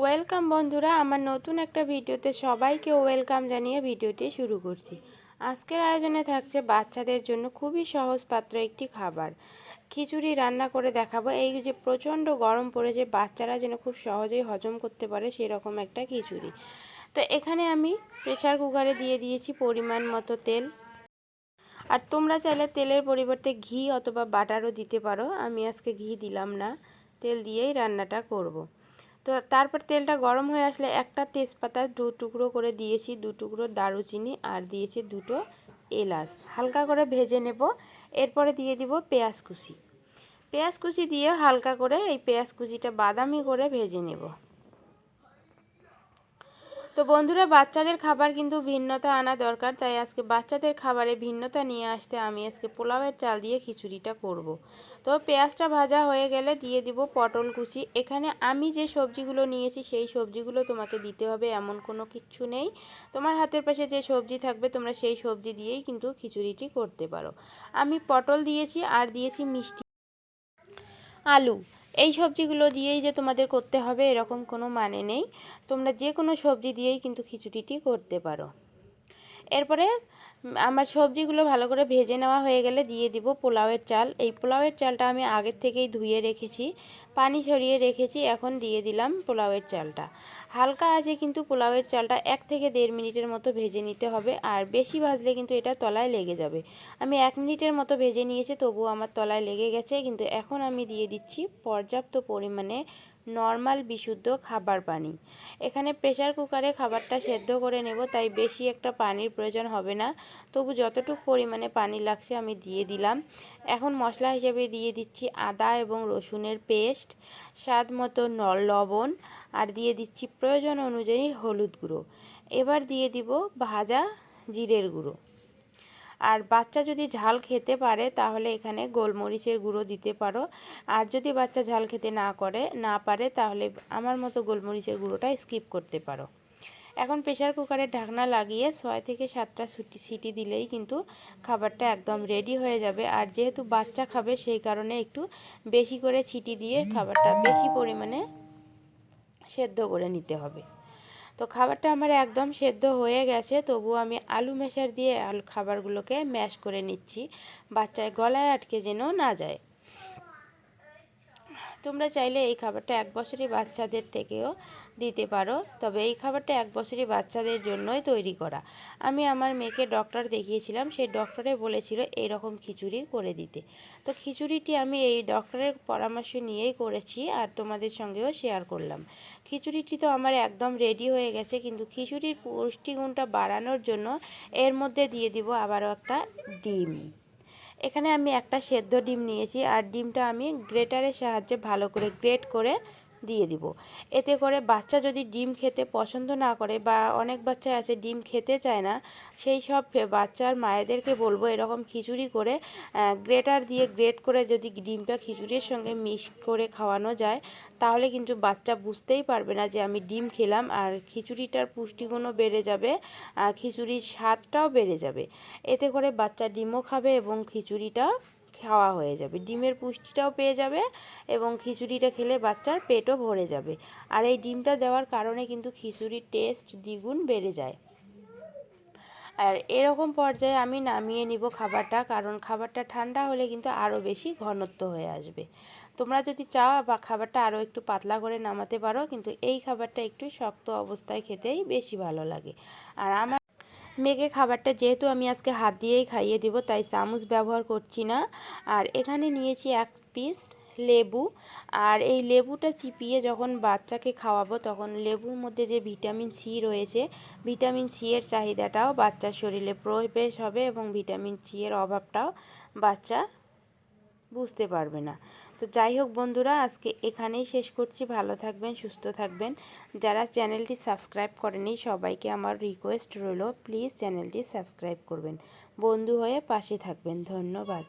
Welcome বন্ধুরা, আমার নতুন একটা ভিডিওতে সবাইকে ওয়েলকাম জানিয়ে ভিডিওটি শুরু করছি। আজকের আয়োজনে থাকছে বাচ্চাদের জন্য খুবই সহজ পাত্র একটি খাবার। খিচুড়ি রান্না করে দেখাবো। এই যে প্রচণ্ড গরম পড়েছে, বাচ্চারা যেন খুব সহজেই হজম করতে পারে সেরকম একটা খিচুড়ি। তো এখানে আমি প্রেসার কুকারে দিয়ে দিয়েছি পরিমাণ মতো তেল। আর তোমরা চাইলে তেলের পরিবর্তে ঘি অথবা বাটারও দিতে পারো। আমি আজকে ঘি দিলাম না, তেল দিয়েই রান্নাটা করব। তো তারপর তেলটা গরম হয়ে আসলে একটা তেজপাতা দু টুকরো করে দিয়েছি, দু টুকরো দারুচিনি আর দিয়েছি দুটো এলাচ। হালকা করে ভেজে নেব। এরপরে দিয়ে দিব পেঁয়াজ কুচি। পেঁয়াজ কুচি দিয়ে হালকা করে এই পেঁয়াজ কুচিটা বাদামি করে ভেজে নেব। তো বন্ধুরা, বাচ্চাদের খাবার কিন্তু ভিন্নতা আনা দরকার, তাই আজকে বাচ্চাদের খাবারে ভিন্নতা নিয়ে আসতে আমি আজকে পোলাওয়ের চাল দিয়ে খিচুড়িটা করব। তো পেঁয়াজটা ভাজা হয়ে গেলে দিয়ে দিব পটল কুচি। এখানে আমি যে সবজিগুলো নিয়েছি, সেই সবজিগুলো তোমাকে দিতে হবে, এমন কোনো কিচ্ছু নেই। তোমার হাতের পাশে যে সবজি থাকবে, তোমরা সেই সবজি দিয়েই কিন্তু খিচুড়িটি করতে পারো। আমি পটল দিয়েছি আর দিয়েছি মিষ্টি। আলু। এই সবজিগুলো দিয়েই যে তোমাদের করতে হবে, এরকম কোনো মানে নেই। তোমরা যে কোনো সবজি দিয়েই কিন্তু খিচুড়িটি করতে পারো। এরপরে আমার সবজিগুলো ভালো করে ভেজে নেওয়া হয়ে গেলে দিয়ে দিব পোলাওয়ের চাল। এই পোলাওয়ের চালটা আমি আগের থেকেই ধুয়ে রেখেছি, পানি ছড়িয়ে রেখেছি, এখন দিয়ে দিলাম পোলাওয়ের চালটা। হালকা আছে কিন্তু পোলাওয়ের চালটা এক থেকে দেড় মিনিটের মতো ভেজে নিতে হবে, আর বেশি ভাজলে কিন্তু এটা তলায় লেগে যাবে। আমি এক মিনিটের মতো ভেজে নিয়েছি, তবুও আমার তলায় লেগে গেছে, কিন্তু এখন আমি দিয়ে দিচ্ছি পর্যাপ্ত পরিমাণে নর্মাল বিশুদ্ধ খাবার পানি। এখানে প্রেশার কুকারে খাবারটা সেদ্ধ করে নেব, তাই বেশি একটা পানির প্রয়োজন হবে না। তবু যতটুকু পরিমাণে পানি লাগছে আমি দিয়ে দিলাম। এখন মশলা হিসেবে দিয়ে দিচ্ছি আদা এবং রসুনের পেস্ট, স্বাদ মতো লবণ, আর দিয়ে দিচ্ছি প্রয়োজন অনুযায়ী হলুদ গুঁড়ো। এবার দিয়ে দিব ভাজা জিরের গুঁড়ো। আর বাচ্চা যদি ঝাল খেতে পারে, তাহলে এখানে গোলমরিচের গুঁড়ো দিতে পারো। আর যদি বাচ্চা ঝাল খেতে না করে, না পারে, তাহলে আমার মতো গোলমরিচের গুঁড়োটা স্কিপ করতে পারো। এখন প্রেশার কুকারের ঢাকনা লাগিয়ে ছয় থেকে সাতটা সুটি সিটি দিলেই কিন্তু খাবারটা একদম রেডি হয়ে যাবে। আর যেহেতু বাচ্চা খাবে, সেই কারণে একটু বেশি করে ছিটি দিয়ে খাবারটা বেশি পরিমাণে সেদ্ধ করে নিতে হবে। তো খাবারটা আমার একদম সেদ্ধ হয়ে গেছে, তবু আমি আলু মেশার দিয়ে আলু খাবারগুলোকে ম্যাশ করে নিচ্ছি বাচ্চায় গলায় আটকে যেন না যায়। তোমরা চাইলে এই খাবারটা এক বছরই বাচ্চাদের থেকেও দিতে পারো। তবে এই খাবারটা এক বছরই বাচ্চাদের জন্যই তৈরি করা। আমি আমার মেয়েকে ডক্টর দেখিয়েছিলাম। সেই ডক্টরে বলেছিল এই রকম খিচুড়ি করে দিতে। তো খিচুড়িটি আমি এই ডক্টরের পরামর্শ নিয়েই করেছি আর তোমাদের সঙ্গেও শেয়ার করলাম। খিচুড়িটি তো আমার একদম রেডি হয়ে গেছে। কিন্তু খিচুড়ির পুষ্টিগুণটা বাড়ানোর জন্য এর মধ্যে দিয়ে দিব আবারও একটা ডিম। এখানে আমি একটা সেদ্ধ ডিম নিয়েছি। আর ডিমটা আমি গ্রেটারের সাহায্যে ভালো করে গ্রেট করে দিয়ে দিব। এতে করে বাচ্চা যদি ডিম খেতে পছন্দ না করে বা অনেক বাচ্চা আছে ডিম খেতে চায় না, সেই সব বাচ্চার মায়েদেরকে বলব এরকম খিচুড়ি করে গ্রেটার দিয়ে গ্রেট করে যদি ডিমটা খিচুড়ির সঙ্গে মিক্স করে খাওয়ানো যায়, তাহলে কিন্তু বাচ্চা বুঝতেই পারবে না যে আমি ডিম খেলাম আর খিচুড়িটার পুষ্টিগুণও বেড়ে যাবে, আর খিচুড়ির স্বাদটাও বেড়ে যাবে। এতে করে বাচ্চা ডিমও খাবে এবং খিচুড়িটা খাওয়া হয়ে যাবে। ডিমের পুষ্টিটাও পেয়ে যাবে এবং খিচুড়িটা খেলে বাচ্চার পেটও ভরে যাবে। আর এই ডিমটা দেওয়ার কারণে কিন্তু খিচুড়ির টেস্ট দ্বিগুণ বেড়ে যায়। আর এরকম পর্যায়ে আমি নামিয়ে নিব খাবারটা, কারণ খাবারটা ঠান্ডা হলে কিন্তু আরও বেশি ঘনত্ব হয়ে আসবে। তোমরা যদি চাও বা খাবারটা আরও একটু পাতলা করে নামাতে পারো, কিন্তু এই খাবারটা একটু শক্ত অবস্থায় খেতেই বেশি ভালো লাগে। আর আমার মেয়েকে খাবারটা যেহেতু আমি আজকে হাত দিয়েই খাইয়ে দেবো, তাই চামচ ব্যবহার করছি না। আর এখানে নিয়েছি এক পিস লেবু। আর এই লেবুটা চিপিয়ে যখন বাচ্চাকে খাওয়াবো, তখন লেবুর মধ্যে যে ভিটামিন সি রয়েছে, ভিটামিন সি এর চাহিদাটাও বাচ্চার শরীরে প্রবেশ হবে এবং ভিটামিন সি এর অভাবটাও বাচ্চা বুঝতে পারবে না। তো যাই হোক বন্ধুরা, আজকে এখানেই শেষ করছি। ভালো থাকবেন, সুস্থ থাকবেন। যারা চ্যানেলটি সাবস্ক্রাইব করেনি, সবাইকে আমার রিকোয়েস্ট রইল প্লিজ চ্যানেলটি সাবস্ক্রাইব করবেন। বন্ধু হয়ে পাশে থাকবেন। ধন্যবাদ।